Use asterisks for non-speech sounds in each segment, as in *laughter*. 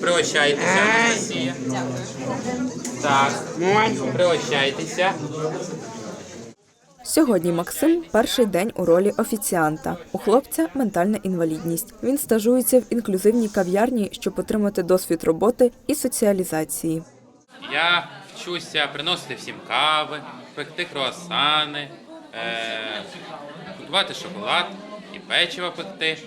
Пригощайтеся, Анастасія. Так, пригощайтеся. Сьогодні Максим перший день у ролі офіціанта. У хлопця ментальна інвалідність. Він стажується в інклюзивній кав'ярні, щоб отримати досвід роботи і соціалізації. Я вчуся приносити всім кави, пекти круасани, е, готувати шоколад і печиво пекти.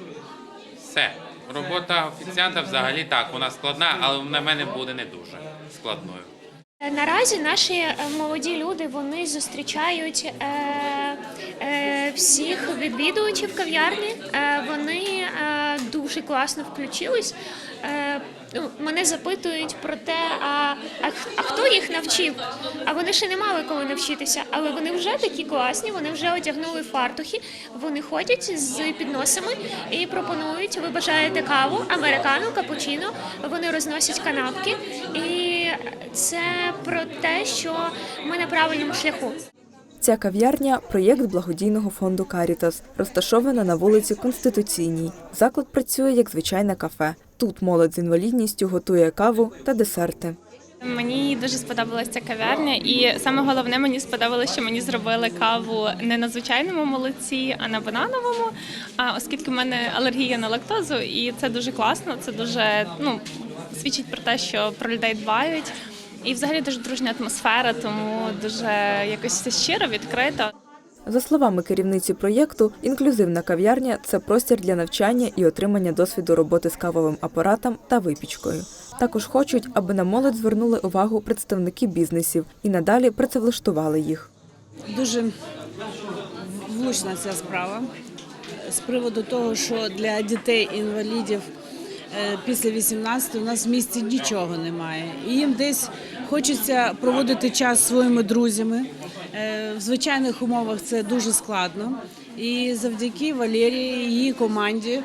Все. Робота офіціанта взагалі так, вона складна, але на мене буде не дуже складною. Наразі наші е, молоді люди вони зустрічають е, е, всіх відвідувачів кав'ярні. Е, вони е, дуже класно включились. Е, ну, мене запитують про те, а, а, а хто їх навчив? А вони ще не мали коли навчитися, але вони вже такі класні, вони вже одягнули фартухи, вони ходять з підносами і пропонують: ви бажаєте каву, американу, капучино. Вони розносять канапки, і це про те, що ми на правильному шляху. Ця кав'ярня проєкт благодійного фонду Карітас, розташована на вулиці Конституційній. Заклад працює як звичайне кафе. Тут молодь з інвалідністю готує каву та десерти. Мені дуже сподобалася кав'ярня, і саме головне мені сподобалося, що мені зробили каву не на звичайному молоці, а на банановому. А оскільки в мене алергія на лактозу, і це дуже класно. Це дуже ну свідчить про те, що про людей дбають. І взагалі дуже дружня атмосфера, тому дуже якось все щиро, відкрито. За словами керівниці проєкту, інклюзивна кав'ярня це простір для навчання і отримання досвіду роботи з кавовим апаратом та випічкою. Також хочуть, аби на молодь звернули увагу представники бізнесів і надалі працевлаштували їх. Дуже влучна ця справа з приводу того, що для дітей-інвалідів е, після 18 у нас в місті нічого немає. І їм десь хочеться проводити час своїми друзями. Е, В звичайних умовах це дуже складно. І завдяки Валерії, її команді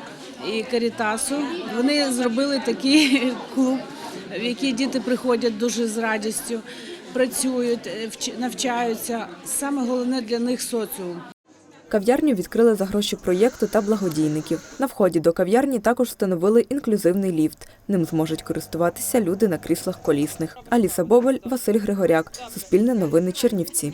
і Карітасу вони зробили такий *laughs* клуб, в який діти приходять дуже з радістю, працюють, е, вч- навчаються. Саме головне для них соціум. Кав'ярню відкрили за гроші проєкту та благодійників. На вході до кав'ярні також встановили інклюзивний ліфт. Ним зможуть користуватися люди на кріслах колісних. Аліса Бобель, Василь Григоряк. Суспільне новини Чернівці.